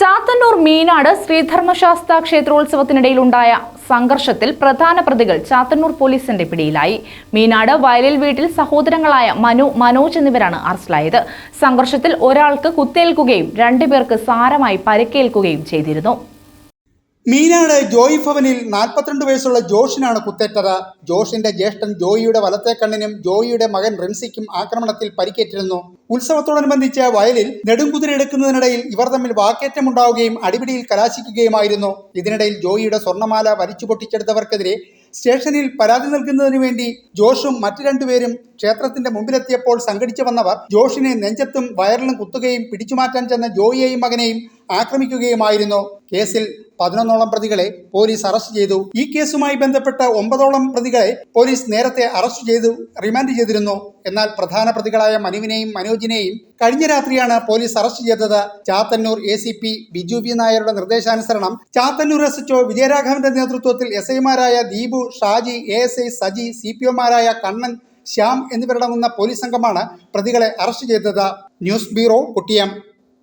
ചാത്തന്നൂർ മീനാട് ശ്രീധർമ്മശാസ്ത ക്ഷേത്രോത്സവത്തിനിടയിലുണ്ടായ സംഘർഷത്തിൽ പ്രധാന പ്രതികൾ ചാത്തന്നൂർ പോലീസിന്റെ പിടിയിലായി. മീനാട് വയലിൽ വീട്ടിൽ സഹോദരങ്ങളായ മനു മനോജ് എന്നിവരാണ് അറസ്റ്റിലായത്. സംഘർഷത്തിൽ ഒരാൾക്ക് കുത്തേൽക്കുകയും രണ്ടുപേർക്ക് സാരമായി പരിക്കേൽക്കുകയും ചെയ്തിരുന്നു. മീനാട് ജോയി ഭവനിൽ നാൽപ്പത്തിരണ്ട് വയസ്സുള്ള ജോഷിനാണ് കുത്തേറ്റത്. ജോഷിന്റെ ജ്യേഷ്ഠൻ ജോയിയുടെ വലത്തെ കണ്ണിനും ജോയിയുടെ മകൻ റിൻസിക്കും ആക്രമണത്തിൽ പരിക്കേറ്റിരുന്നു. ഉത്സവത്തോടനുബന്ധിച്ച് വയലിൽ നെടുംകുതിര എടുക്കുന്നതിനിടയിൽ ഇവർ തമ്മിൽ വാക്കേറ്റമുണ്ടാവുകയും അടിപിടിയിൽ കലാശിക്കുകയുമായിരുന്നു. ഇതിനിടയിൽ ജോയിയുടെ സ്വർണമാല വലിച്ചു പൊട്ടിച്ചെടുത്തവർക്കെതിരെ സ്റ്റേഷനിൽ പരാതി നൽകുന്നതിനു വേണ്ടി ജോഷും മറ്റു രണ്ടുപേരും ക്ഷേത്രത്തിന്റെ മുമ്പിലെത്തിയപ്പോൾ സംഘടിച്ചു വന്നവർ ജോഷിനെ നെഞ്ചത്തും വയറിലും കുത്തുകയും പിടിച്ചുമാറ്റാൻ ചെന്ന ജോയിയെയും മകനെയും ആക്രമിക്കുകയുമായിരുന്നു. കേസിൽ പതിനൊന്നോളം പ്രതികളെ പോലീസ് അറസ്റ്റ് ചെയ്തു. ഈ കേസുമായി ബന്ധപ്പെട്ട ഒമ്പതോളം പ്രതികളെ പോലീസ് നേരത്തെ അറസ്റ്റ് ചെയ്തു റിമാൻഡ് ചെയ്തിരുന്നു. എന്നാൽ പ്രധാന പ്രതികളായ മനുവിനെയും മനോജിനെയും കഴിഞ്ഞ രാത്രിയാണ് പോലീസ് അറസ്റ്റ് ചെയ്തത്. Chathannur A C P Biju V നായരുടെ നിർദ്ദേശാനുസരണം ചാത്തന്നൂർ എസ് എച്ച്ഒ വിജയരാഘവന്റെ നേതൃത്വത്തിൽ എസ് ഐമാരായ Deepu Shaji A S I Saji C P ഒമാരായ Kannan Shyam എന്നിവരടങ്ങുന്ന പോലീസ് സംഘമാണ് പ്രതികളെ അറസ്റ്റ് ചെയ്തത്. News bureau Kottiyam.